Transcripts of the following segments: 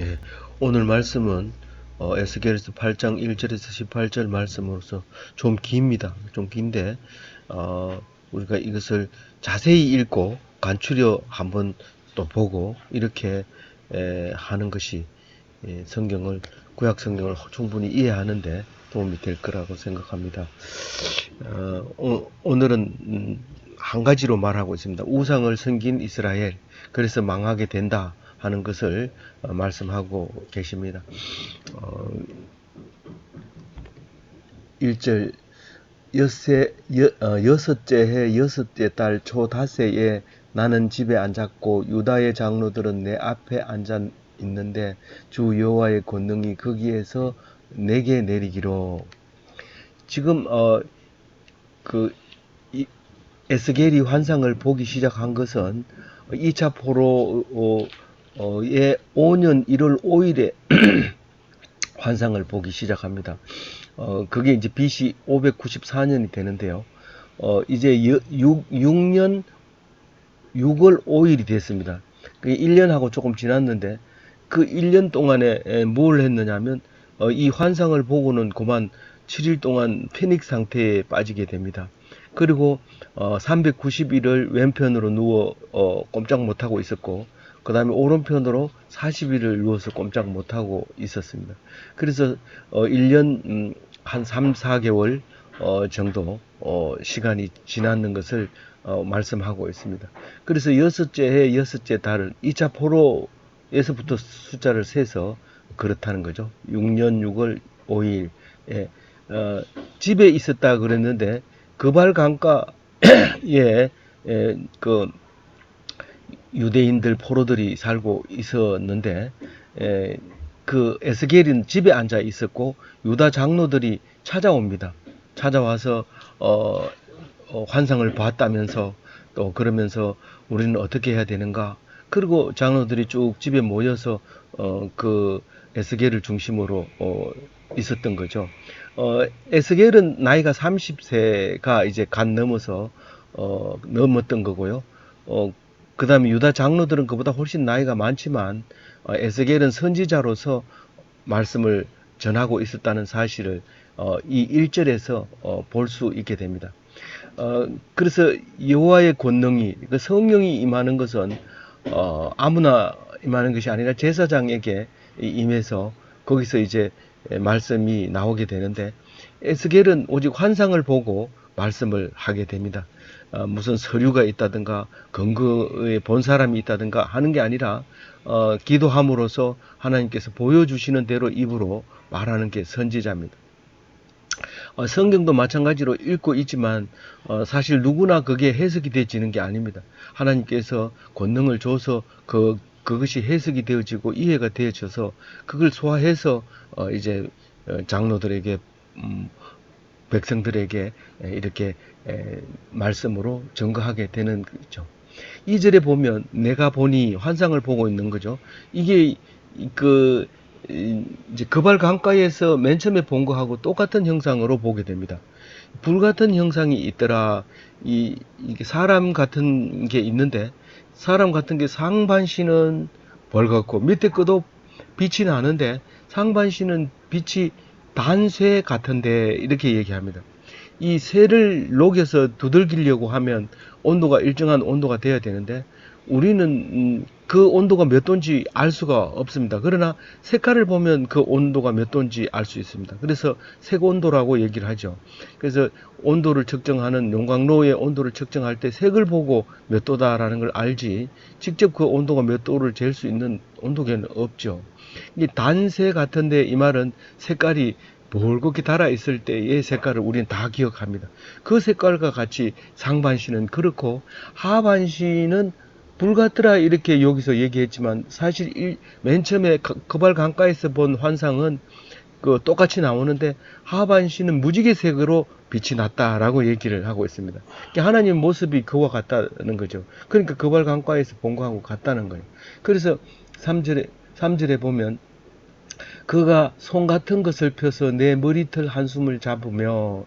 예, 오늘 말씀은 어, 에스겔에서 8장 1절에서 18절 말씀으로서 좀 깁니다. 좀 긴데 어, 우리가 이것을 자세히 읽고 간추려 한번 또 보고 이렇게 에, 하는 것이 예, 성경을 구약 성경을 충분히 이해하는데 도움이 될 거라고 생각합니다. 어, 오, 오늘은 음, 한 가지로 말하고 있습니다. 우상을 섬긴 이스라엘 그래서 망하게 된다. 하는 것을 어, 말씀하고 계십니다. 어, 1절 여세, 여, 어, 여섯째 해 여섯째 달 초다세에 나는 집에 앉았고 유다의 장로들은 내 앞에 앉아 있는데 주 여호와의 권능이 거기에서 내게 내리기로 지금 어 그 에스겔이 환상을 보기 시작한 것은 2차 포로 어, 어, 예, 5년 1월 5일에 환상을 보기 시작합니다. 어, 그게 이제 BC 594년이 되는데요. 어, 이제 6, 6년 6월 5일이 됐습니다. 그게 1년하고 조금 지났는데 그 1년 동안에 뭘 했느냐면 어, 이 환상을 보고는 그만 7일 동안 패닉 상태에 빠지게 됩니다. 그리고 어, 390일을 왼편으로 누워 어, 꼼짝 못하고 있었고 그 다음에 오른편으로 40일을 누워서 꼼짝 못하고 있었습니다. 그래서 어, 1년 음, 한 3, 4개월 어, 정도 어, 시간이 지났는 것을 어, 말씀하고 있습니다. 그래서 여섯째 해 여섯째 달은 2차 포로에서부터 숫자를 세서 그렇다는 거죠. 6년 6월 5일 예, 어, 집에 있었다 그랬는데 그발 강가에 예, 그 유대인들 포로들이 살고 있었는데 에, 그 에스겔은 집에 앉아 있었고 유다 장로들이 찾아옵니다. 찾아와서 어, 어, 환상을 봤다면서 또 그러면서 우리는 어떻게 해야 되는가? 그리고 장로들이 쭉 집에 모여서 어, 그 에스겔을 중심으로 어, 있었던 거죠. 어, 에스겔은 나이가 30세가 이제 간 넘어서 어, 넘었던 거고요. 어, 그 다음에 유다 장로들은 그보다 훨씬 나이가 많지만 어, 에스겔은 선지자로서 말씀을 전하고 있었다는 사실을 어, 이 1절에서 어, 볼 수 있게 됩니다. 어, 그래서 여호와의 권능이 그 성령이 임하는 것은 어, 아무나 임하는 것이 아니라 제사장에게 임해서 거기서 이제 말씀이 나오게 되는데 에스겔은 오직 환상을 보고 말씀을 하게 됩니다. 어, 무슨 서류가 있다든가 근거에 본 사람이 있다든가 하는 게 아니라 어, 기도함으로써 하나님께서 보여주시는 대로 입으로 말하는 게 선지자입니다. 어, 성경도 마찬가지로 읽고 있지만 어, 사실 누구나 그게 해석이 되지는 게 아닙니다. 하나님께서 권능을 줘서 그 그것이 해석이 되어지고 이해가 되어져서 그걸 소화해서 어, 이제 어, 장로들에게 음, 백성들에게 이렇게 말씀으로 증거하게 되는 거죠. 2절에 보면 내가 보니 환상을 보고 있는 거죠. 이게 그 이제 그발 강가에서 맨 처음에 본 거하고 똑같은 형상으로 보게 됩니다. 불 같은 형상이 있더라. 이 이게 사람 같은 게 있는데 사람 같은 게 상반신은 벌겋고 밑에 것도 빛이 나는데 상반신은 빛이 단쇠 같은데 이렇게 얘기합니다. 이 쇠를 녹여서 두들기려고 하면 온도가 일정한 온도가 돼야 되는데 우리는 음, 그 온도가 몇 도인지 알 수가 없습니다. 그러나 색깔을 보면 그 온도가 몇 도인지 알 수 있습니다. 그래서 색 온도라고 얘기를 하죠. 그래서 온도를 측정하는 용광로의 온도를 측정할 때 색을 보고 몇 도다라는 걸 알지 직접 그 온도가 몇 도를 잴 수 있는 온도계는 없죠. 이 단세 같은데 이 말은 색깔이 볼겋게 달아 있을 때의 색깔을 우리는 다 기억합니다. 그 색깔과 같이 상반신은 그렇고 하반신은 불같더라 이렇게 여기서 얘기했지만 사실 일, 맨 처음에 거발 강가에서 본 환상은 그 똑같이 나오는데 하반신은 무지개색으로 빛이 났다라고 얘기를 하고 있습니다. 그러니까 하나님 모습이 그와 같다는 거죠. 그러니까 거발 강가에서 본 거하고 같다는 거예요. 그래서 3절에 3절에 보면 그가 손 같은 것을 펴서 내 머리털 한숨을 잡으며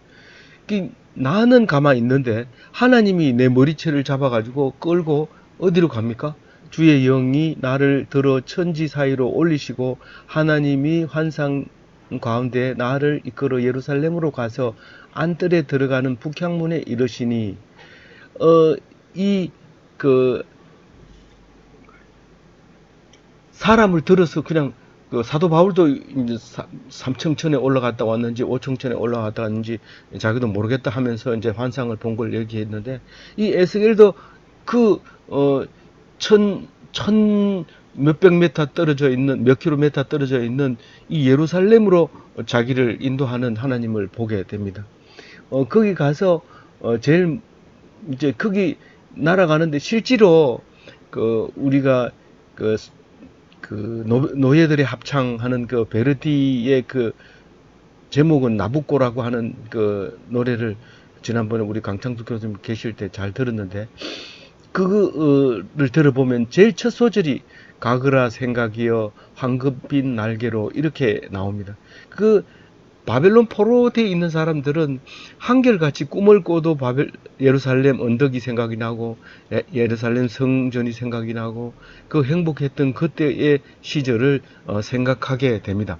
나는 가만히 있는데 하나님이 내 머리채를 잡아가지고 끌고 어디로 갑니까? 주의 영이 나를 들어 천지 사이로 올리시고 하나님이 환상 가운데 나를 이끌어 예루살렘으로 가서 안뜰에 들어가는 북향문에 이르시니 어 이그 사람을 들어서 그냥 그 사도 바울도 이제 삼청천에 올라갔다 왔는지 오청천에 올라갔다 왔는지 자기도 모르겠다 하면서 이제 환상을 본 걸 얘기했는데 이 에스겔도 그어천 천 몇백 메타 떨어져 있는 몇 킬로미터 떨어져 있는 이 예루살렘으로 자기를 인도하는 하나님을 보게 됩니다. 어 거기 가서 어 제일 이제 거기 날아가는데 실제로 그 우리가 그 그 노, 예들의 합창하는 그 베르디의 그 제목은 나부꼬라고 하는 그 노래를 지난번에 우리 강창수 교수님 계실 때 잘 들었는데 그거를 들어보면 제일 첫 소절이 가그라 생각이여 황금빛 날개로 이렇게 나옵니다. 그 바벨론 포로되어 있는 사람들은 한결같이 꿈을 꿔도 바벨 예루살렘 언덕이 생각이 나고 예, 예루살렘 성전이 생각이 나고 그 행복했던 그때의 시절을 어, 생각하게 됩니다.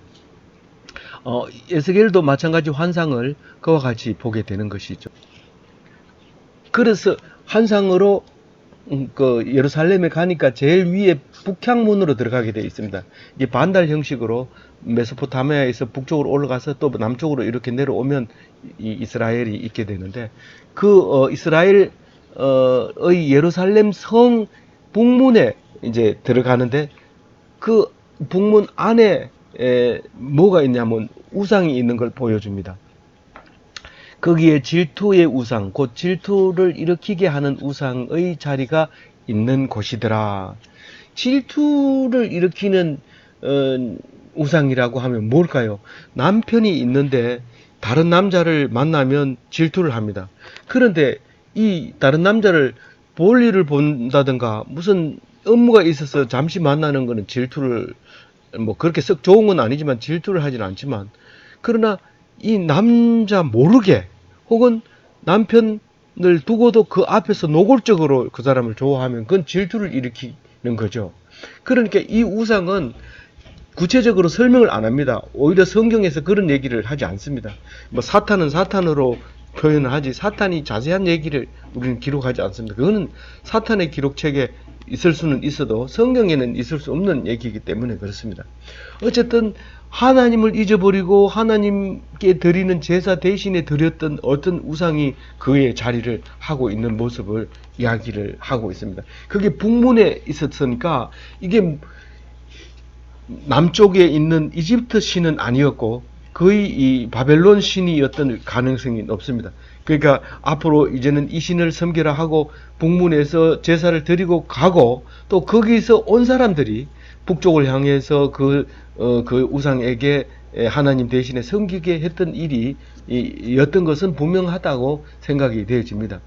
어, 에스겔도 마찬가지 환상을 그와 같이 보게 되는 것이죠. 그래서 환상으로 음, 그 예루살렘에 가니까 제일 위에 북향문으로 들어가게 되어 있습니다. 이게 반달 형식으로 메소포타미아에서 북쪽으로 올라가서 또 남쪽으로 이렇게 내려오면 이 이스라엘이 있게 되는데 그 어, 이스라엘의 예루살렘 성 북문에 이제 들어가는데 그 북문 안에 에, 뭐가 있냐면 우상이 있는 걸 보여줍니다. 거기에 질투의 우상, 곧 질투를 일으키게 하는 우상의 자리가 있는 곳이더라. 질투를 일으키는 어, 우상이라고 하면 뭘까요? 남편이 있는데 다른 남자를 만나면 질투를 합니다. 그런데 이 다른 남자를 볼 일을 본다든가 무슨 업무가 있어서 잠시 만나는 것은 질투를 뭐 그렇게 썩 좋은 건 아니지만 질투를 하진 않지만 그러나 이 남자 모르게 혹은 남편을 두고도 그 앞에서 노골적으로 그 사람을 좋아하면 그건 질투를 일으키는 거죠. 그러니까 이 우상은 구체적으로 설명을 안 합니다. 오히려 성경에서 그런 얘기를 하지 않습니다. 뭐 사탄은 사탄으로 표현을 하지 사탄이 자세한 얘기를 우리는 기록하지 않습니다. 그거는 사탄의 기록책에 있을 수는 있어도 성경에는 있을 수 없는 얘기이기 때문에 그렇습니다. 어쨌든 하나님을 잊어버리고 하나님께 드리는 제사 대신에 드렸던 어떤 우상이 그의 자리를 하고 있는 모습을 이야기를 하고 있습니다. 그게 북문에 있었으니까 이게 남쪽에 있는 이집트 신은 아니었고 거의 이 바벨론 신이었던 가능성이 높습니다. 그러니까 앞으로 이제는 이 신을 섬기라 하고 북문에서 제사를 드리고 가고 또 거기서 온 사람들이 북쪽을 향해서 그, 어, 그 우상에게 하나님 대신에 섬기게 했던 일이 였던 것은 분명하다고 생각이 되어집니다.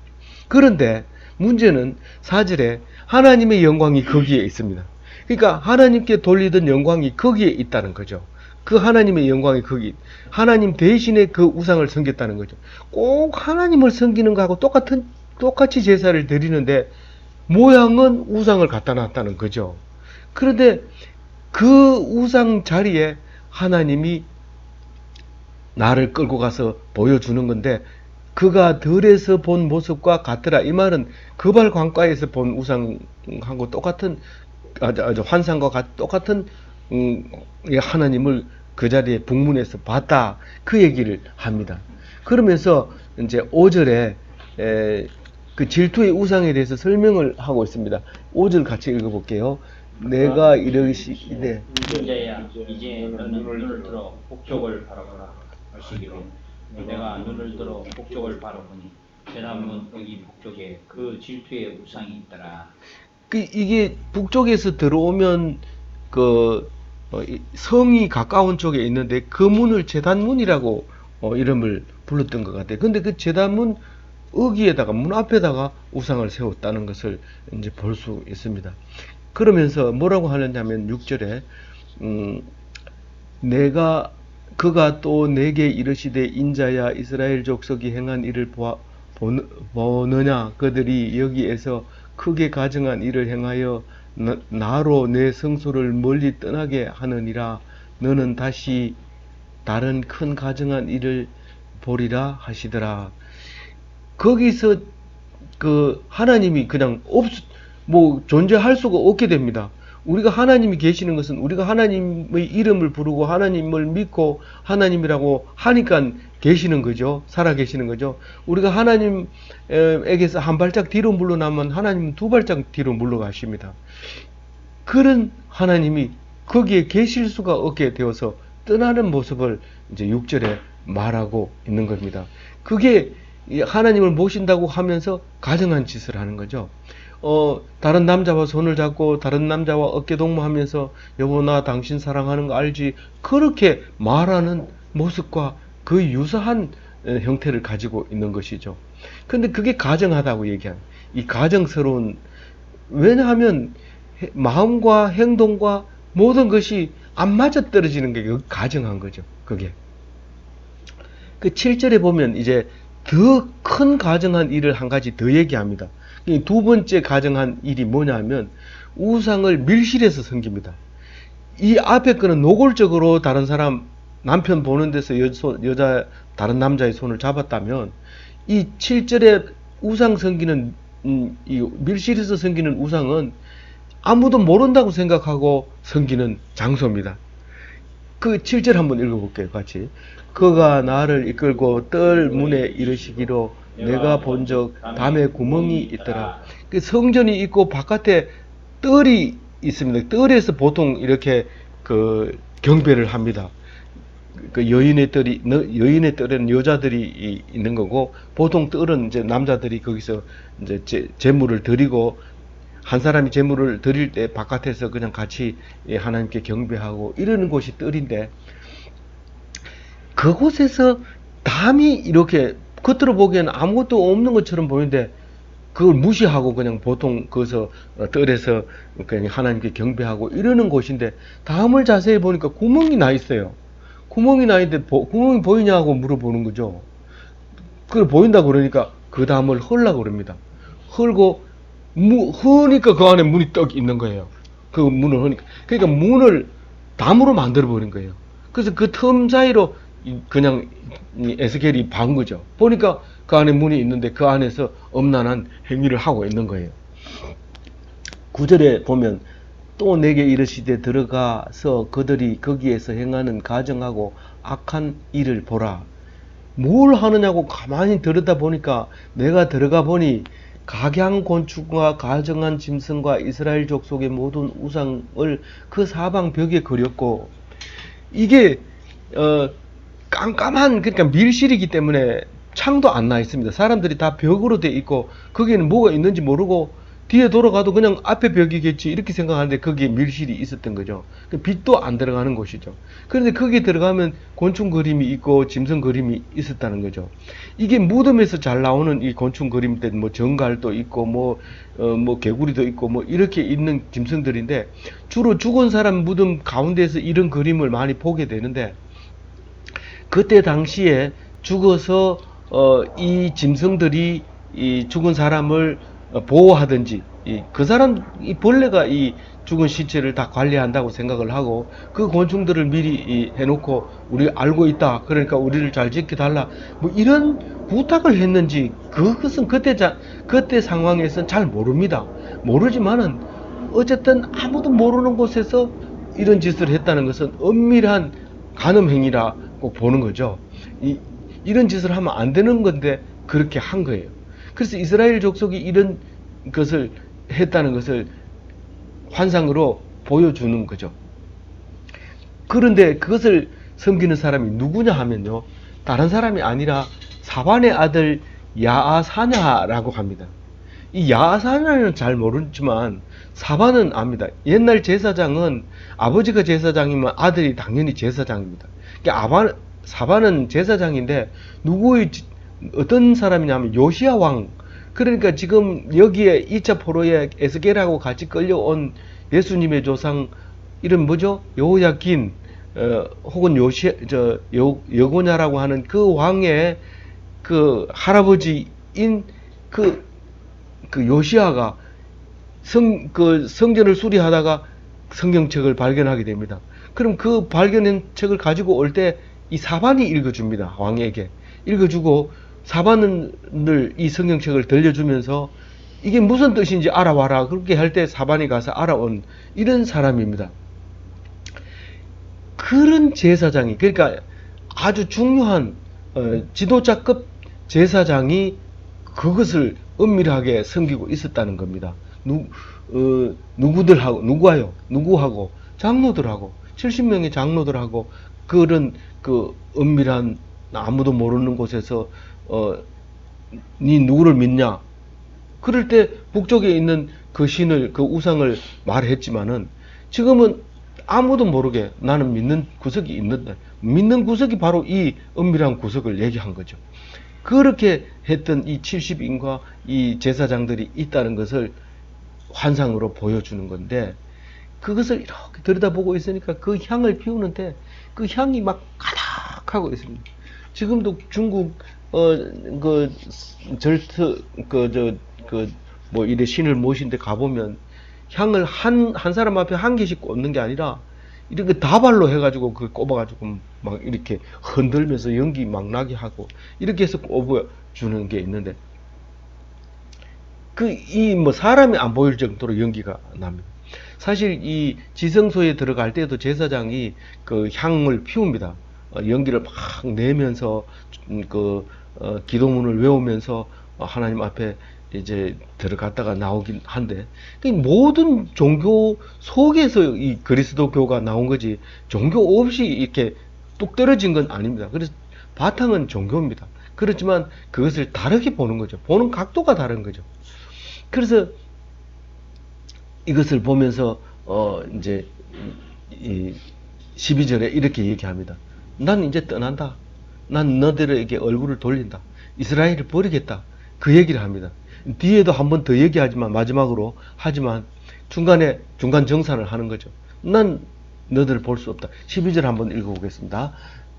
그런데 문제는 사절에 하나님의 영광이 거기에 있습니다. 그러니까 하나님께 돌리던 영광이 거기에 있다는 거죠. 그 하나님의 영광이 거기 하나님 대신에 그 우상을 섬겼다는 거죠. 꼭 하나님을 섬기는 거하고 똑같은 똑같이 제사를 드리는데 모양은 우상을 갖다 놨다는 거죠. 그런데 그 우상 자리에 하나님이 나를 끌고 가서 보여주는 건데 그가 들에서 본 모습과 같더라. 이 말은 그발 광과에서 본 우상하고 똑같은 아주 환상과 같, 똑같은 음, 하나님을 그 자리에 북문에서 봤다. 그 얘기를 합니다. 그러면서 이제 5절에 에, 그 질투의 우상에 대해서 설명을 하고 있습니다. 5절 같이 읽어볼게요. 내가 이르시되 인자야 이제 너는 눈을 들어 북쪽을 바라보라 하시기로 내가 눈을 들어 북쪽을 바라보니 대나무 여기 북쪽에 그 질투의 우상이 있더라 그 이게 북쪽에서 들어오면 그 어, 성이 가까운 쪽에 있는데 그 문을 재단문이라고 어, 이름을 불렀던 것 같아요. 근데 그 재단문 어기에다가 문 앞에다가 우상을 세웠다는 것을 이제 볼 수 있습니다. 그러면서 뭐라고 하느냐면 6절에 음, 내가 그가 또 내게 이르시되 인자야 이스라엘 족속이 행한 일을 보아, 보느냐 그들이 여기에서 크게 가증한 일을 행하여 나, 나로 내 성소를 멀리 떠나게 하느니라 너는 다시 다른 큰 가정한 일을 보리라 하시더라. 거기서 그 하나님이 그냥 없, 뭐 존재할 수가 없게 됩니다. 우리가 하나님이 계시는 것은 우리가 하나님의 이름을 부르고 하나님을 믿고 하나님이라고 하니까 계시는 거죠. 살아 계시는 거죠. 우리가 하나님에게서 한 발짝 뒤로 물러나면 하나님은 두 발짝 뒤로 물러가십니다. 그런 하나님이 거기에 계실 수가 없게 되어서 떠나는 모습을 이제 6절에 말하고 있는 겁니다. 그게 이 하나님을 모신다고 하면서 가정한 짓을 하는 거죠. 어, 다른 남자와 손을 잡고 다른 남자와 어깨 동무하면서 여보 나 당신 사랑하는 거 알지? 그렇게 말하는 모습과 그 유사한 어, 형태를 가지고 있는 것이죠. 근데 그게 가정하다고 얘기하는 이 가정스러운 왜냐하면 해- 마음과 행동과 모든 것이 안 맞아 떨어지는 게그 가정한 거죠. 그게. 그 7절에 보면 이제 더 큰 가정한 일을 한 가지 더 얘기합니다. 이 두 번째 가정한 일이 뭐냐면 우상을 밀실에서 섬깁니다. 이 앞에 거는 노골적으로 다른 사람 남편 보는 데서 여, 손- 여자 다른 남자의 손을 잡았다면 이 7절에 우상 섬기는 음, 이 밀실에서 섬기는 우상은 아무도 모른다고 생각하고 섬기는 장소입니다. 그 7절 한번 읽어볼게요, 같이. 그가 나를 이끌고 뜰 문에 이르시기로 내가 본 적 담에 구멍이 있더라. 그 성전이 있고 바깥에 뜰이 있습니다. 뜰에서 보통 이렇게 그 경배를 합니다. 그 여인의 뜰이 너- 여인의 뜰에는 여자들이 이- 있는 거고 보통 뜰은 이제 남자들이 거기서 이제 제, 제물을 드리고 한 사람이 제물을 드릴 때 바깥에서 그냥 같이 예, 하나님께 경배하고 이러는 곳이 뜰인데 그곳에서 담이 이렇게 겉으로 보기에는 아무것도 없는 것처럼 보이는데 그걸 무시하고 그냥 보통 거기서 어, 뜰에서 그냥 하나님께 경배하고 이러는 곳인데 담을 자세히 보니까 구멍이 나 있어요. 구멍이 나 있는데 보- 구멍이 보이냐고 물어보는 거죠. 그걸 보인다 그러니까 그 담을 헐라고 그럽니다. 헐고 무, 허니까 그 안에 문이 떡 있는 거예요. 그 문을 허니까. 그러니까 문을 담으로 만들어 버린 거예요. 그래서 그 틈 사이로 이- 그냥 이 에스겔이 반 거죠. 보니까 그 안에 문이 있는데 그 안에서 엄난한 행위를 하고 있는 거예요. 구절에 보면 또 내게 이르시되 들어가서 그들이 거기에서 행하는 가정하고 악한 일을 보라. 뭘 하느냐고 가만히 들여다 보니까 내가 들어가 보니 각양 곤충과 가정한 짐승과 이스라엘 족속의 모든 우상을 그 사방 벽에 그렸고 이게 어 깜깜한 그러니까 밀실이기 때문에 창도 안 나 있습니다. 사람들이 다 벽으로 돼 있고 거기에는 뭐가 있는지 모르고 뒤에 돌아가도 그냥 앞에 벽이겠지 이렇게 생각하는데 거기에 밀실이 있었던 거죠. 그 빛도 안 들어가는 곳이죠. 그런데 거기에 들어가면 곤충 그림이 있고 짐승 그림이 있었다는 거죠. 이게 무덤에서 잘 나오는 이 곤충 그림 때뭐 정갈도 있고 뭐 어, 뭐 개구리도 있고 뭐 이렇게 있는 짐승들인데 주로 죽은 사람 무덤 가운데에서 이런 그림을 많이 보게 되는데 그때 당시에 죽어서 어, 이 짐승들이 이 죽은 사람을 어, 보호하든지 이, 그 사람 이 벌레가 이 죽은 시체를 다 관리한다고 생각을 하고 그 곤충들을 미리 이, 해놓고 우리 알고 있다 그러니까 우리를 잘 지켜달라 뭐 이런 부탁을 했는지 그것은 그때 자, 그때 상황에서는 잘 모릅니다. 모르지만은 어쨌든 아무도 모르는 곳에서 이런 짓을 했다는 것은 엄밀한 간음 행위라 고 보는 거죠. 이, 이런 짓을 하면 안 되는 건데 그렇게 한 거예요. 그래서 이스라엘 족속이 이런 것을 했다는 것을 환상으로 보여주는 거죠. 그런데 그것을 섬기는 사람이 누구냐 하면요. 다른 사람이 아니라 사반의 아들 야아사냐라고 합니다. 이 야아사냐는 잘 모르지만 사반은 압니다. 옛날 제사장은 아버지가 제사장이면 아들이 당연히 제사장입니다. 그러니까 아바, 사반은 제사장인데 누구의 지- 어떤 사람이냐면 요시아 왕. 그러니까 지금 여기에 2차 포로에 에스겔하고 같이 끌려온 예수님의 조상 이름 뭐죠? 여호야긴 어, 혹은 요시 저 여, 여고냐라고 하는 그 왕의 그 할아버지인 그, 그 요시아가 성, 그 성전을 수리하다가 성경책을 발견하게 됩니다. 그럼 그 발견한 책을 가지고 올 때 이 사반이 읽어줍니다. 왕에게. 읽어주고 사반을 이 성경책을 들려주면서 이게 무슨 뜻인지 알아와라. 그렇게 할 때 사반이 가서 알아온 이런 사람입니다. 그런 제사장이 그러니까 아주 중요한 어, 지도자급 제사장이 그것을 은밀하게 섬기고 있었다는 겁니다. 누, 어, 누구들하고 누구와요? 누구하고 장로들하고 70명의 장로들하고 그런 그 은밀한 아무도 모르는 곳에서 어, 니 누구를 믿냐? 그럴 때 북쪽에 있는 그 신을 그 우상을 말했지만은 지금은 아무도 모르게 나는 믿는 구석이 있는데 믿는 구석이 바로 이 은밀한 구석을 얘기한 거죠. 그렇게 했던 이 70인과 이 제사장들이 있다는 것을 환상으로 보여주는 건데 그것을 이렇게 들여다보고 있으니까 그 향을 피우는데 그 향이 막 가득하고 있습니다. 지금도 중국 어그 절트 그 저 그 뭐 이래 신을 모신데 가보면 향을 한 한 사람 앞에 한 개씩 꽂는 게 아니라 이렇게 다발로 해가지고 그 꼽아가지고 막 이렇게 흔들면서 연기 막 나게 하고 이렇게 해서 꼽아주는 게 있는데 그 이 뭐 사람이 안 보일 정도로 연기가 납니다. 사실 이 지성소에 들어갈 때도 제사장이 그 향을 피웁니다. 어, 연기를 막 내면서 음, 그 어, 기도문을 외우면서 어, 하나님 앞에 이제 들어갔다가 나오긴 한데 그 모든 종교 속에서 이 그리스도교가 나온 거지 종교 없이 이렇게 뚝 떨어진 건 아닙니다. 그래서 바탕은 종교입니다. 그렇지만 그것을 다르게 보는 거죠. 보는 각도가 다른 거죠. 그래서 이것을 보면서 어 이제 이 12절에 이렇게 얘기합니다. 난 이제 떠난다. 난 너들에게 얼굴을 돌린다. 이스라엘을 버리겠다. 그 얘기를 합니다. 뒤에도 한 번 더 얘기하지만 마지막으로 하지만 중간에 중간 정산을 하는 거죠. 난 너들을 볼 수 없다. 12절 한번 읽어보겠습니다.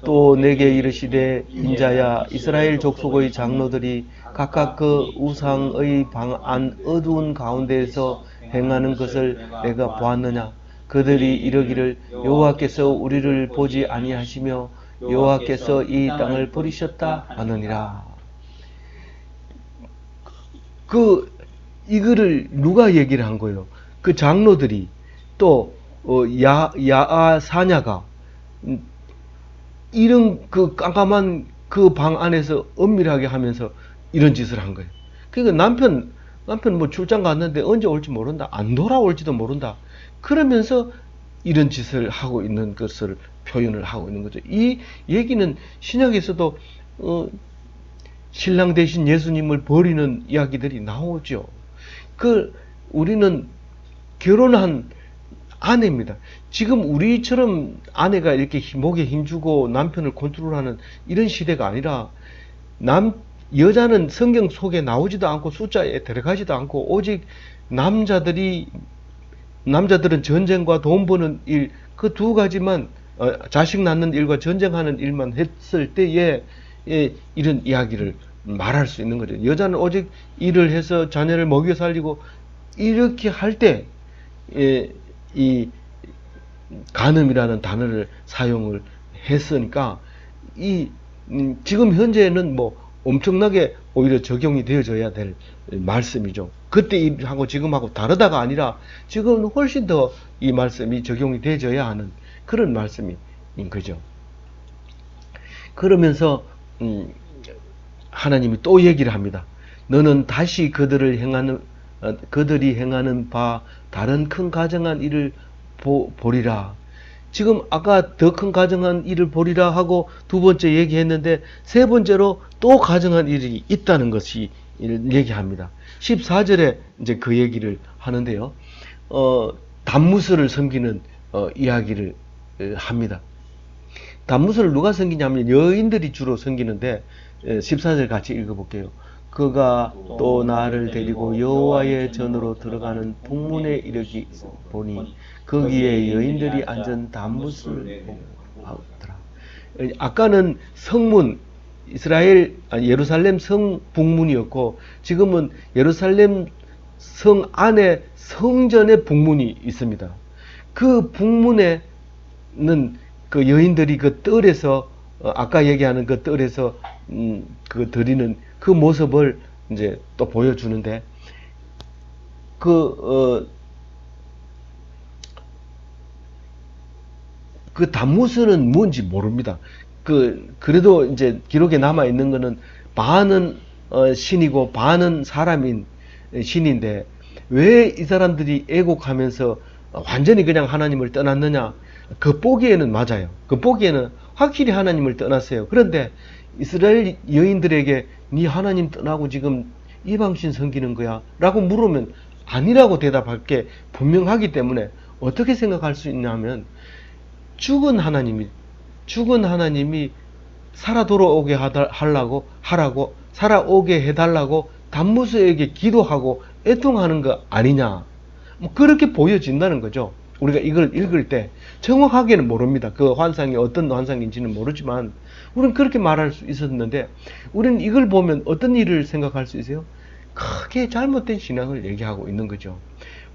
또 내게 이르시되 인자야 이스라엘 족속의 장로들이 각각 그 우상의 방 안 어두운 가운데에서 행하는 것을 내가 보았느냐 그들이 이르기를 여호와께서 우리를 보지 아니하시며 여호와께서 이 땅을 버리셨다 하느니라 그 이거를 누가 얘기를 한 거예요? 그 장로들이 또 어, 야, 야아 사냐가 음, 이런 그 깜깜한 그 방 안에서 은밀하게 하면서 이런 짓을 한 거예요. 그러니까 남편 남편 뭐 출장 갔는데 언제 올지 모른다. 안 돌아올지도 모른다. 그러면서 이런 짓을 하고 있는 것을 표현을 하고 있는 거죠. 이 얘기는 신약에서도 어, 신랑 대신 예수님을 버리는 이야기들이 나오죠. 그 우리는 결혼한 아내입니다. 지금 우리처럼 아내가 이렇게 힘- 목에 힘주고 남편을 컨트롤하는 이런 시대가 아니라 남 여자는 성경 속에 나오지도 않고 숫자에 들어가지도 않고 오직 남자들이 남자들은 전쟁과 돈 버는 일 그 두 가지만 어, 자식 낳는 일과 전쟁하는 일만 했을 때에 예, 이런 이야기를 말할 수 있는 거죠. 여자는 오직 일을 해서 자녀를 먹여 살리고 이렇게 할때 예, 이 간음이라는 단어를 사용을 했으니까 이 음, 지금 현재는 뭐 엄청나게 오히려 적용이 되어져야 될 말씀이죠. 그때 일하고 지금하고 다르다가 아니라 지금은 훨씬 더 이 말씀이 적용이 되어져야 하는 그런 말씀인 거죠. 그러면서 음, 하나님이 또 얘기를 합니다. 너는 다시 그들을 행하는 어, 그들이 행하는 바 다른 큰 가정한 일을 보, 보리라. 지금 아까 더 큰 가정한 일을 보리라 하고 두 번째 얘기했는데 세 번째로 또 가정한 일이 있다는 것이 얘기합니다. 14절에 이제 그 얘기를 하는데요. 어, 단무스를 섬기는 어, 이야기를 에, 합니다. 단무스를 누가 섬기냐면 여인들이 주로 섬기는데 14절 같이 읽어볼게요. 그가 또 나를 데리고 여호와의 전으로 들어가는 북문에 이르기 보니 거기에 여인들이 앉은 단무스를 하더라. 아까는 성문 이스라엘 아니, 예루살렘 성 북문이었고 지금은 예루살렘 성 안에 성전에 북문이 있습니다. 그 북문에는 그 여인들이 그 뜰에서 어, 아까 얘기하는 그 뜰에서 음, 그 드리는 그 모습을 이제 또 보여주는데 그 어, 그 단무스는 뭔지 모릅니다. 그 그래도 이제 기록에 남아 있는 거는 반은 어, 신이고 반은 사람인 신인데 왜 이 사람들이 애곡하면서 완전히 그냥 하나님을 떠났느냐? 그 보기에는 맞아요. 그 보기에는 확실히 하나님을 떠났어요. 그런데 이스라엘 여인들에게 네 하나님 떠나고 지금 이방신 섬기는 거야? 라고 물으면 아니라고 대답할 게 분명하기 때문에 어떻게 생각할 수 있냐면 죽은 하나님이 죽은 하나님이 살아 돌아오게 하려고 하라고 살아오게 해달라고 단무스에게 기도하고 애통하는 거 아니냐. 뭐 그렇게 보여진다는 거죠. 우리가 이걸 읽을 때 정확하게는 모릅니다. 그 환상이 어떤 환상인지는 모르지만 우리는 그렇게 말할 수 있었는데 우리는 이걸 보면 어떤 일을 생각할 수 있어요? 크게 잘못된 신앙을 얘기하고 있는 거죠.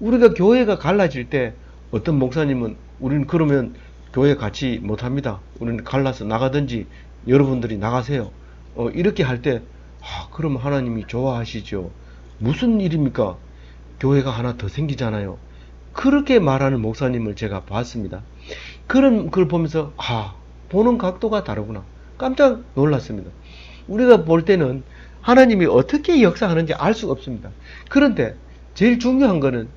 우리가 교회가 갈라질 때 어떤 목사님은 우리는 그러면 교회 같이 못합니다. 우리는 갈라서 나가든지 여러분들이 나가세요. 어, 이렇게 할 때, 아, 그럼 하나님이 좋아하시죠. 무슨 일입니까? 교회가 하나 더 생기잖아요. 그렇게 말하는 목사님을 제가 봤습니다. 그런 걸 보면서, 아, 보는 각도가 다르구나. 깜짝 놀랐습니다. 우리가 볼 때는 하나님이 어떻게 역사하는지 알 수가 없습니다. 그런데 제일 중요한 거는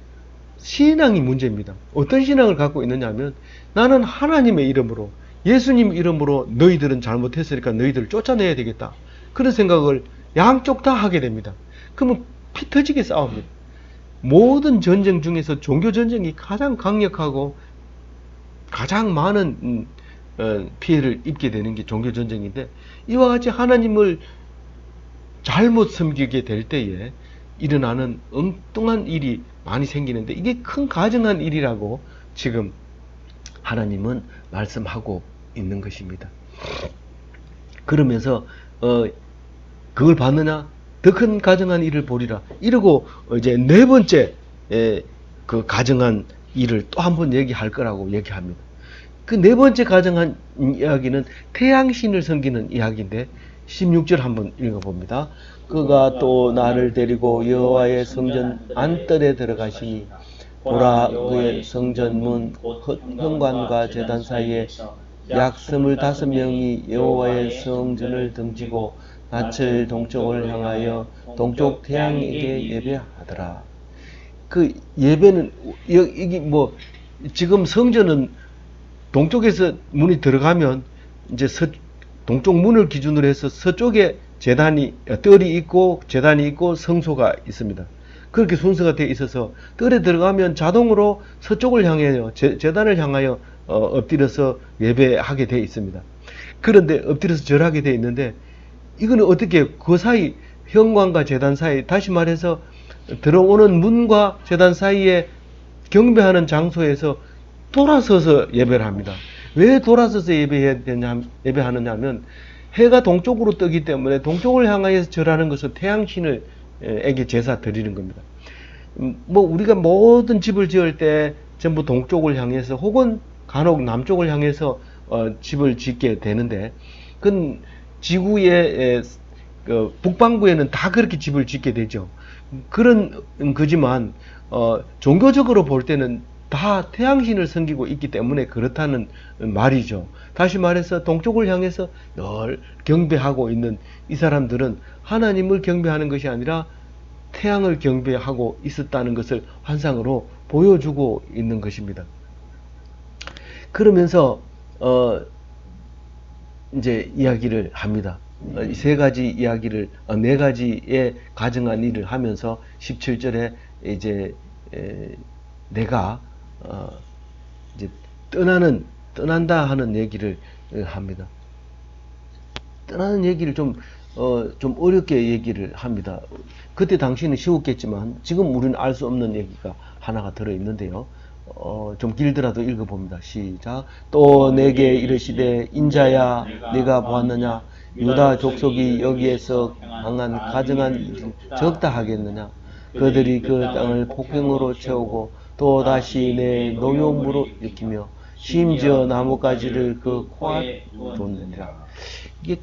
신앙이 문제입니다. 어떤 신앙을 갖고 있느냐 하면 나는 하나님의 이름으로 예수님 이름으로 너희들은 잘못했으니까 너희들을 쫓아내야 되겠다. 그런 생각을 양쪽 다 하게 됩니다. 그러면 피 터지게 싸웁니다. 모든 전쟁 중에서 종교 전쟁이 가장 강력하고 가장 많은 음, 어, 피해를 입게 되는 게 종교 전쟁인데 이와 같이 하나님을 잘못 섬기게 될 때에 일어나는 엉뚱한 일이 많이 생기는데 이게 큰 가증한 일이라고 지금 하나님은 말씀하고 있는 것입니다. 그러면서 어 그걸 봤느냐? 더 큰 가증한 일을 보리라. 이러고 이제 네 번째 에, 그 가증한 일을 또 한 번 얘기할 거라고 얘기합니다. 그 네 번째 가증한 이야기는 태양신을 섬기는 이야기인데 16절 한번 읽어봅니다. 그가 또 나를 데리고 여호와의 성전 안뜰에 들어가시니 보라 그의 성전 문 현관과 제단 사이에 약 스물다섯 명이 여호와의 성전을 등지고 낯을 동쪽을 향하여 동쪽 태양에게 예배하더라. 그 예배는 여- 이게 뭐 지금 성전은 동쪽에서 문이 들어가면 이제 서, 동쪽 문을 기준으로 해서 서쪽에 재단이 뜰이 있고 재단이 있고 성소가 있습니다. 그렇게 순서가 되어 있어서 뜰에 들어가면 자동으로 서쪽을 향하여 재, 재단을 향하여 어, 엎드려서 예배하게 되어 있습니다. 그런데 엎드려서 절하게 되어 있는데 이거는 어떻게 그 사이 현관과 재단 사이 다시 말해서 들어오는 문과 재단 사이에 경배하는 장소에서 돌아서서 예배를 합니다. 왜 돌아서서 예배해야 되냐, 예배하느냐 하면 해가 동쪽으로 뜨기 때문에 동쪽을 향하여서 절하는 것은 태양신을 에, 에게 제사 드리는 겁니다. 음, 뭐 우리가 모든 집을 지을 때 전부 동쪽을 향해서 혹은 간혹 남쪽을 향해서 어, 집을 짓게 되는데 그건 지구의 에, 그 북반구에는 다 그렇게 집을 짓게 되죠. 그런 거지만 어, 종교적으로 볼 때는 다 태양신을 섬기고 있기 때문에 그렇다는 말이죠. 다시 말해서 동쪽을 향해서 늘 경배하고 있는 이 사람들은 하나님을 경배하는 것이 아니라 태양을 경배하고 있었다는 것을 환상으로 보여주고 있는 것입니다. 그러면서 어 이제 이야기를 합니다. 어, 이세 가지 이야기를 어, 네 가지의 가정한 일을 하면서 17절에 이제 에, 내가 어, 이제 떠나는 떠난다 하는 얘기를 어, 합니다. 떠나는 얘기를 좀, 어, 좀 어렵게 얘기를 합니다. 그때 당시는 쉬웠겠지만 지금 우리는 알 수 없는 얘기가 하나가 들어있는데요. 어, 좀 길더라도 읽어봅니다. 시작. 또 내게 이르시되 인자야 네가 보았느냐 유다 족속이 여기에서 강한 일이 적다 하겠느냐 그들이 그 땅을 폭행으로 채우고 또 다시 내 노용무로 일으키며 심지어 나뭇가지를 그 코에 뒀느니라. 이게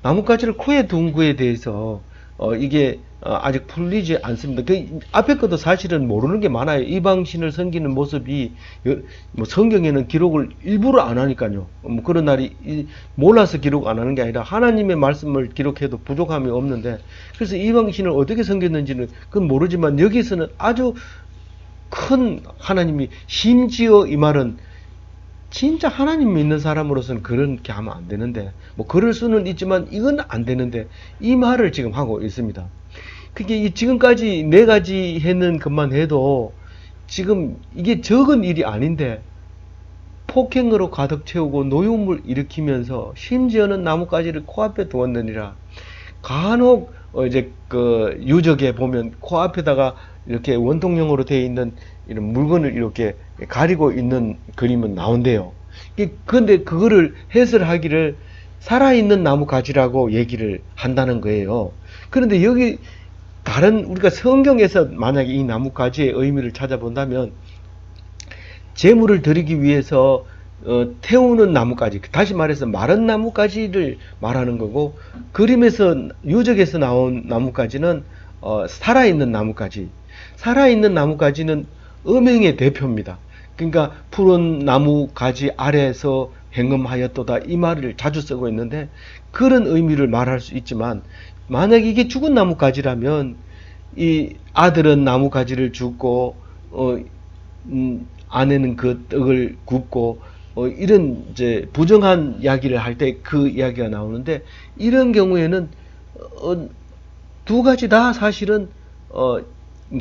나뭇가지를 코에 둔 거에 대해서 어, 이게 어, 아직 풀리지 않습니다. 그 앞에 것도 사실은 모르는 게 많아요. 이방신을 섬기는 모습이 여- 뭐 성경에는 기록을 일부러 안 하니까요. 뭐 그런 날이 이- 몰라서 기록 안 하는 게 아니라 하나님의 말씀을 기록해도 부족함이 없는데 그래서 이방신을 어떻게 섬겼는지는 그건 모르지만 여기서는 아주 큰 하나님이 심지어 이 말은 진짜 하나님 믿는 사람으로서는 그렇게 하면 안 되는데 뭐 그럴 수는 있지만 이건 안 되는데 이 말을 지금 하고 있습니다. 그게 이 지금까지 네 가지 했는 것만 해도 지금 이게 적은 일이 아닌데 폭행으로 가득 채우고 노용물 일으키면서 심지어는 나뭇가지를 코앞에 두었느니라. 간혹 어 이제 그 유적에 보면 코앞에다가 이렇게 원통형으로 되어 있는 이런 물건을 이렇게 가리고 있는 그림은 나온대요. 근데 그거를 해설하기를 살아있는 나무 가지라고 얘기를 한다는 거예요. 그런데 여기 다른 우리가 성경에서 만약에 이 나무 가지의 의미를 찾아본다면 제물을 드리기 위해서 어, 태우는 나뭇가지, 다시 말해서 마른 나뭇가지를 말하는 거고 그림에서 유적에서 나온 나뭇가지는 어, 살아있는 나뭇가지. 살아있는 나뭇가지는 음행의 대표입니다. 그러니까 푸른 나무 가지 아래에서 행음하였도다 이 말을 자주 쓰고 있는데 그런 의미를 말할 수 있지만 만약 이게 죽은 나무 가지라면 이 아들은 나무 가지를 줍고 어, 음, 아내는 그 떡을 굽고 어, 이런 이제 부정한 이야기를 할 때 그 이야기가 나오는데 이런 경우에는 어, 두 가지 다 사실은 어,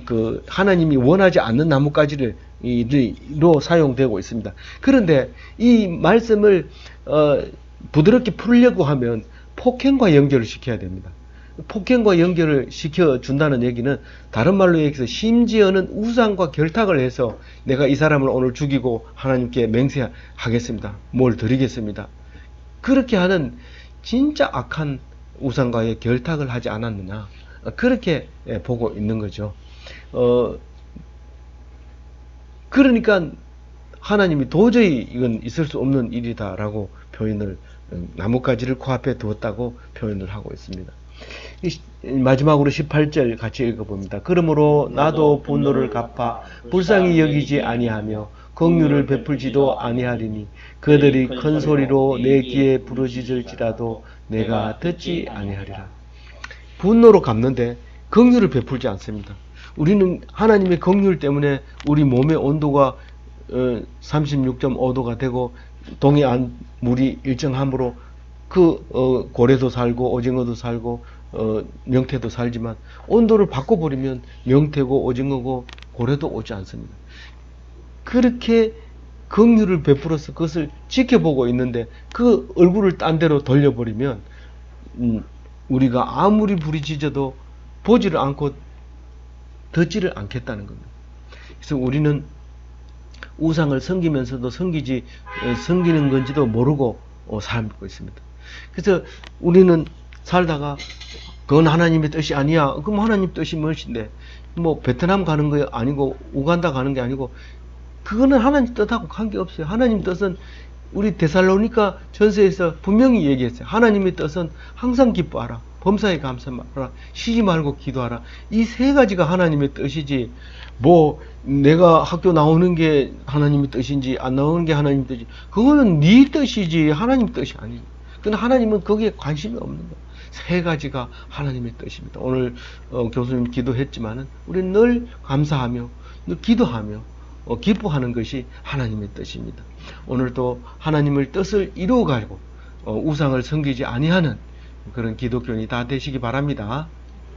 그 하나님이 원하지 않는 나뭇가지를 이로 사용되고 있습니다. 그런데 이 말씀을 어, 부드럽게 풀려고 하면 폭행과 연결을 시켜야 됩니다. 폭행과 연결을 시켜 준다는 얘기는 다른 말로 얘기해서 심지어는 우상과 결탁을 해서 내가 이 사람을 오늘 죽이고 하나님께 맹세하겠습니다. 뭘 드리겠습니다. 그렇게 하는 진짜 악한 우상과의 결탁을 하지 않았느냐. 그렇게 예, 보고 있는 거죠. 어, 그러니까 하나님이 도저히 이건 있을 수 없는 일이다라고 표현을 음, 나뭇가지를 코앞에 두었다고 표현을 하고 있습니다. 마지막으로 18절 같이 읽어봅니다. 그러므로 나도 분노를 갚아 불쌍히 여기지 아니하며 긍휼을 베풀지도 아니하리니 그들이 큰 소리로 내 귀에 부르짖을지라도 내가 듣지 아니하리라. 분노로 갚는데 긍휼을 베풀지 않습니다. 우리는 하나님의 긍휼 때문에 우리 몸의 온도가 어, 36.5도가 되고 동해안 물이 일정함으로 그 어, 고래도 살고 오징어도 살고 어, 명태도 살지만 온도를 바꿔버리면 명태고 오징어고 고래도 오지 않습니다. 그렇게 긍휼을 베풀어서 그것을 지켜보고 있는데 그 얼굴을 딴 데로 돌려버리면 음, 우리가 아무리 부리짖어도 보지를 않고 듣지를 않겠다는 겁니다. 그래서 우리는 우상을 섬기면서도 섬기지 어, 섬기는 건지도 모르고 어, 살고 있습니다. 그래서 우리는 살다가 그건 하나님의 뜻이 아니야. 그럼 하나님 뜻이 무엇인데? 뭐 베트남 가는 거 아니고 우간다 가는 게 아니고 그거는 하나님 뜻하고 관계없어요. 하나님 뜻은 우리 데살로니가 전서에서 분명히 얘기했어요. 하나님의 뜻은 항상 기뻐하라. 범사에 감사하라. 쉬지 말고 기도하라. 이 세 가지가 하나님의 뜻이지. 뭐 내가 학교 나오는 게 하나님의 뜻인지 안 나오는 게 하나님의 뜻이 그거는 네 뜻이지 하나님 뜻이 아니에요. 근데 하나님은 거기에 관심이 없는 거예요. 세 가지가 하나님의 뜻입니다. 오늘 어, 교수님 기도했지만은 우리는 늘 감사하며 늘 기도하며 어, 기뻐하는 것이 하나님의 뜻입니다. 오늘도 하나님의 뜻을 이루어 가고 어, 우상을 섬기지 아니하는 그런 기독교인이 다 되시기 바랍니다.